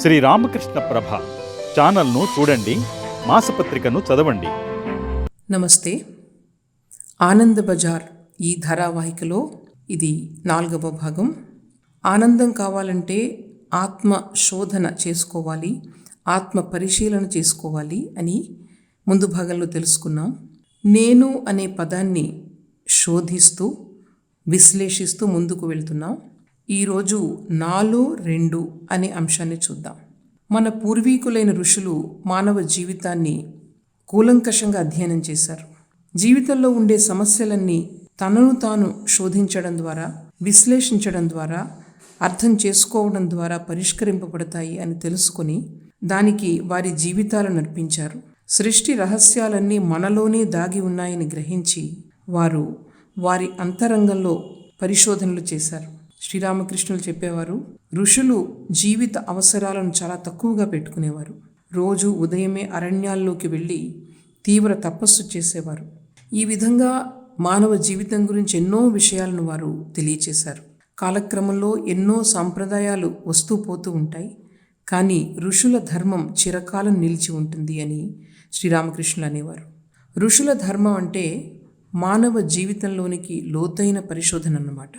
శ్రీ రామకృష్ణ ప్రభ ఛానల్ను చూడండి మాసపత్రికను చదవండి. నమస్తే. ఆనంద బజార్ ఈ ధారావాహికలో ఇది నాలుగవ భాగం. ఆనందం కావాలంటే ఆత్మ శోధన చేసుకోవాలి ఆత్మ పరిశీలన చేసుకోవాలి అని ముందు భాగంలో తెలుసుకున్నాం. నేను అనే పదాన్ని శోధిస్తూ విశ్లేషిస్తూ ముందుకు వెళ్తున్నాం. ఈరోజు నాలో రెండు అనే అంశాన్ని చూద్దాం. మన పూర్వీకులైన ఋషులు మానవ జీవితాన్ని కూలంకషంగా అధ్యయనం చేశారు. జీవితంలో ఉండే సమస్యలన్నీ తనను తాను శోధించడం ద్వారా విశ్లేషించడం ద్వారా అర్థం చేసుకోవడం ద్వారా పరిష్కరింపబడతాయి అని తెలుసుకొని దానికి వారి జీవితాలు నడిపించారు. సృష్టి రహస్యాలన్నీ మనలోనే దాగి ఉన్నాయని గ్రహించి వారు వారి అంతరంగంలో పరిశోధనలు చేశారు. శ్రీరామకృష్ణులు చెప్పేవారు ఋషులు జీవిత అవసరాలను చాలా తక్కువగా పెట్టుకునేవారు. రోజు ఉదయమే అరణ్యాల్లోకి వెళ్ళి తీవ్ర తపస్సు చేసేవారు. ఈ విధంగా మానవ జీవితం గురించి ఎన్నో విషయాలను వారు తెలియచేశారు. కాలక్రమంలో ఎన్నో సాంప్రదాయాలు వస్తూ పోతూ ఉంటాయి. కానీ ఋషుల ధర్మం చిరకాలం నిలిచి ఉంటుంది అని శ్రీరామకృష్ణులు అనేవారు. ఋషుల ధర్మం అంటే మానవ జీవితంలోనికి లోతైన పరిశోధన అన్నమాట.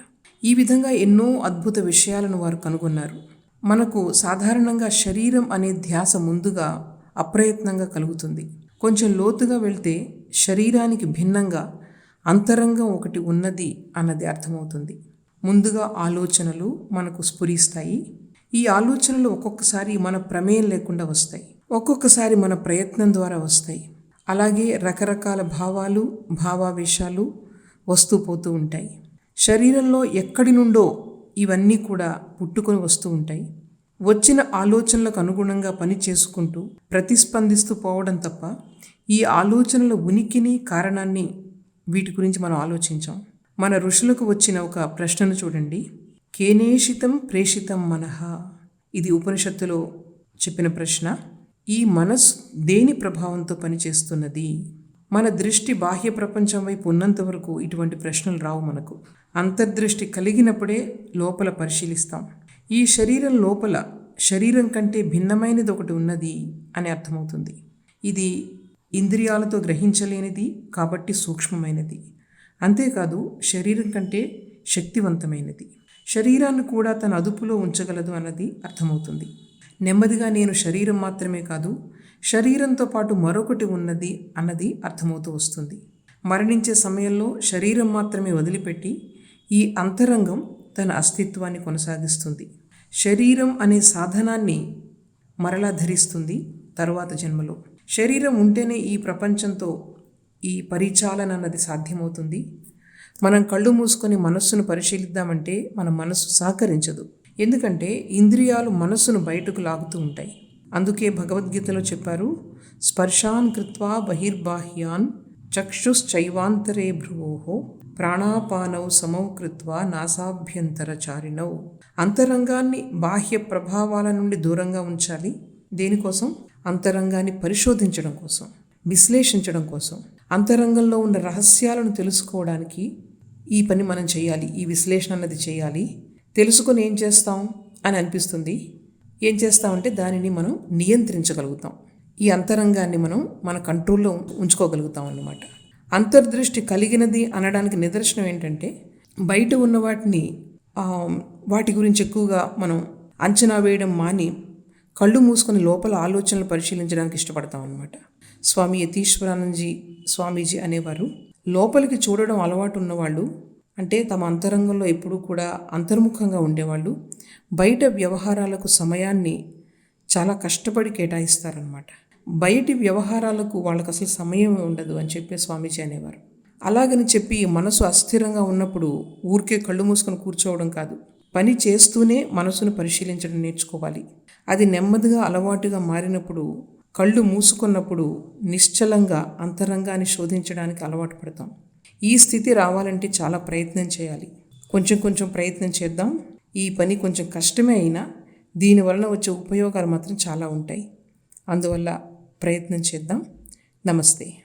ఈ విధంగా ఎన్నో అద్భుత విషయాలను వారు కనుగొన్నారు. మనకు సాధారణంగా శరీరం అనే ధ్యాస ముందుగా అప్రయత్నంగా కలుగుతుంది. కొంచెం లోతుగా వెళ్తే శరీరానికి భిన్నంగా అంతరంగం ఒకటి ఉన్నది అన్నది అర్థమవుతుంది. ముందుగా ఆలోచనలు మనకు స్ఫురిస్తాయి. ఈ ఆలోచనలు ఒక్కొక్కసారి మన ప్రమేయం లేకుండా వస్తాయి. ఒక్కొక్కసారి మన ప్రయత్నం ద్వారా వస్తాయి. అలాగే రకరకాల భావాలు భావావేశాలు వస్తూ పోతూ ఉంటాయి. శరీరంలో ఎక్కడి నుండో ఇవన్నీ కూడా పుట్టుకొని వస్తూ ఉంటాయి. వచ్చిన ఆలోచనలకు అనుగుణంగా పని చేసుకుంటూ ప్రతిస్పందిస్తూ పోవడం తప్ప ఈ ఆలోచనల ఉనికిని కారణాన్ని వీటి గురించి మనం ఆలోచించాం. మన ఋషులకు వచ్చిన ఒక ప్రశ్నను చూడండి. కేనేషితం ప్రేషితం మనహ ఇది ఉపనిషత్తులో చెప్పిన ప్రశ్న. ఈ మనస్సు దేని ప్రభావంతో పనిచేస్తున్నది? మన దృష్టి బాహ్య ప్రపంచం వైపు ఉన్నంత వరకు ఇటువంటి ప్రశ్నలు రావు మనకు. అంతర్దృష్టి కలిగినప్పుడే లోపల పరిశీలిస్తాం. ఈ శరీరం లోపల శరీరం కంటే భిన్నమైనది ఒకటి ఉన్నది అని అర్థమవుతుంది. ఇది ఇంద్రియాలతో గ్రహించలేనిది కాబట్టి సూక్ష్మమైనది. అంతేకాదు శరీరం కంటే శక్తివంతమైనది. శరీరాన్ని కూడా తన అదుపులో ఉంచగలదు అన్నది అర్థమవుతుంది. నెమ్మదిగా నేను శరీరం మాత్రమే కాదు శరీరంతో పాటు మరొకటి ఉన్నది అన్నది అర్థమవుతూ వస్తుంది. మరణించే సమయంలో శరీరం మాత్రమే వదిలిపెట్టి ఈ అంతరంగం తన అస్తిత్వాన్ని కొనసాగిస్తుంది. శరీరం అనే సాధనాన్ని మరలా ధరిస్తుంది తరువాత జన్మలో. శరీరం ఉంటేనే ఈ ప్రపంచంతో ఈ పరిచాలన అన్నది సాధ్యమవుతుంది. మనం కళ్ళు మూసుకొని మనస్సును పరిశీలిద్దామంటే మన మనస్సు సహకరించదు. ఎందుకంటే ఇంద్రియాలు మనస్సును బయటకు లాగుతూ ఉంటాయి. అందుకే భగవద్గీతలో చెప్పారు స్పర్శాన్ కృత్వా బహిర్బాహ్యాన్ చక్షుశ్చైవాంతరే భ్రువోహో ప్రాణాపానౌ సమౌ కృత్వా నాసాభ్యంతరచారిణౌ. అంతరంగాన్ని బాహ్య ప్రభావాల నుండి దూరంగా ఉంచాలి. దేనికోసం అంతరంగాన్ని పరిశోధించడం కోసం విశ్లేషించడం కోసం. అంతరంగంలో ఉన్న రహస్యాలను తెలుసుకోవడానికి ఈ పని మనం చేయాలి ఈ విశ్లేషణ అన్నది చేయాలి. తెలుసుకొని ఏం చేస్తాం అని అనిపిస్తుంది. ఏం చేస్తామంటే దానిని మనం నియంత్రించగలుగుతాం. ఈ అంతరంగాన్ని మనం మన కంట్రోల్లో ఉంచుకోగలుగుతాం అన్నమాట. అంతర్దృష్టి కలిగినది అనడానికి నిదర్శనం ఏంటంటే బయట ఉన్న వాటిని వాటి గురించి ఎక్కువగా మనం అంచనా వేయడం మాని కళ్ళు మూసుకొని లోపల ఆలోచనలు పరిశీలించడానికి ఇష్టపడతాం అనమాట స్వామి యతీశ్వరానందజీ స్వామీజీ అనేవారు లోపలికి చూడడం అలవాటు ఉన్నవాళ్ళు అంటే తమ అంతరంగంలో ఎప్పుడూ కూడా అంతర్ముఖంగా ఉండేవాళ్ళు బయట వ్యవహారాలకు సమయాన్ని చాలా కష్టపడి కేటాయిస్తారనమాట బయటి వ్యవహారాలకు వాళ్ళకి అసలు సమయం ఉండదు అని చెప్పి స్వామీజీ అనేవారు. అలాగని చెప్పి మనసు అస్థిరంగా ఉన్నప్పుడు ఊరికే కళ్ళు మూసుకొని కూర్చోవడం కాదు. పని చేస్తూనే మనసును పరిశీలించడం నేర్చుకోవాలి. అది నెమ్మదిగా అలవాటుగా మారినప్పుడు కళ్ళు మూసుకున్నప్పుడు నిశ్చలంగా అంతరంగాన్ని శోధించడానికి అలవాటు పడతాం. ఈ స్థితి రావాలంటే చాలా ప్రయత్నం చేయాలి. కొంచెం కొంచెం ప్రయత్నం చేద్దాం. ఈ పని కొంచెం కష్టమే అయినా దీనివలన వచ్చే ఉపయోగాలు మాత్రం చాలా ఉంటాయి. అందువల్ల ప్రయత్నం చేద్దాం. నమస్తే.